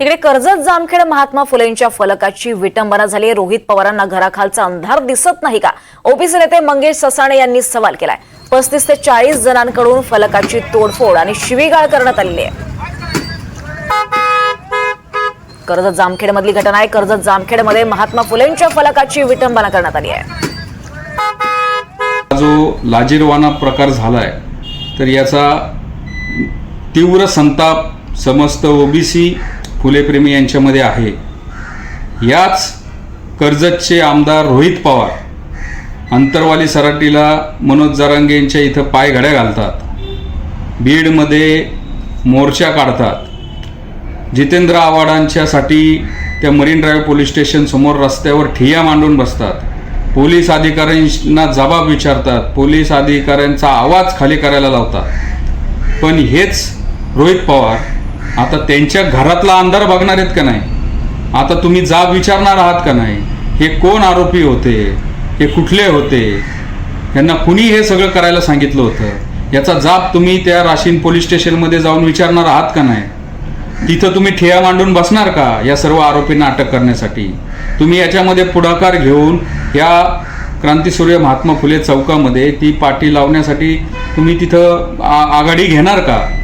तिकडे कर्जत जामखेड महात्मा फुलेंच्या फलकाची विटंबना झाली. रोहित पवारांना घराखालचा अंधार दिसत नाही का? ओबीसी नेते मंगेश ससाणे यांनी सवाल केलाय. पस्तीस ते चाळीस जणांकडून फलकाची तोडफोड आणि शिवीगाळ करण्यात आलेली आहे. कर्जत जामखेड मधली घटना आहे. कर्जत जामखेडमध्ये महात्मा फुलेंच्या फलकाची विटंबना करण्यात आली आहे. जो लाजीरवाना प्रकार झालाय तर याचा तीव्र संताप समस्त ओबीसी फुलेप्रेमी यांच्यामध्ये आहे. याच कर्जतचे आमदार रोहित पवार अंतरवाली सराटीला मनोज जरांगे यांच्या इथं पाय घड्या घालतात. बीडमध्ये मोर्चा काढतात. जितेंद्र आव्हाडांच्यासाठी त्या मरीन ड्राईव्ह पोलीस स्टेशनसमोर रस्त्यावर ठिय्या मांडून बसतात. पोलीस अधिकाऱ्यांना जबाब विचारतात. पोलीस अधिकाऱ्यांचा आवाज खाली करायला लावतात. पण हेच रोहित पवार आता त्यांच्या घरातला अंधार बघणार आहेत का नाही? आता तुम्ही जाब विचारणार आहात का नाही? हे कोण आरोपी होते? हे कुठले होते? यांना कुणी हे सगळं करायला सांगितलं होतं? याचा जाब तुम्ही त्या राशीन पोलीस स्टेशनमध्ये जाऊन विचारणार आहात का नाही? तिथं तुम्ही ठेया मांडून बसणार का या सर्व आरोपींना अटक करण्यासाठी? तुम्ही याच्यामध्ये पुढाकार घेऊन या क्रांतीसूर्य महात्मा फुले चौकामध्ये ती पाटी लावण्यासाठी तुम्ही तिथं आ- आघाडी घेणार का?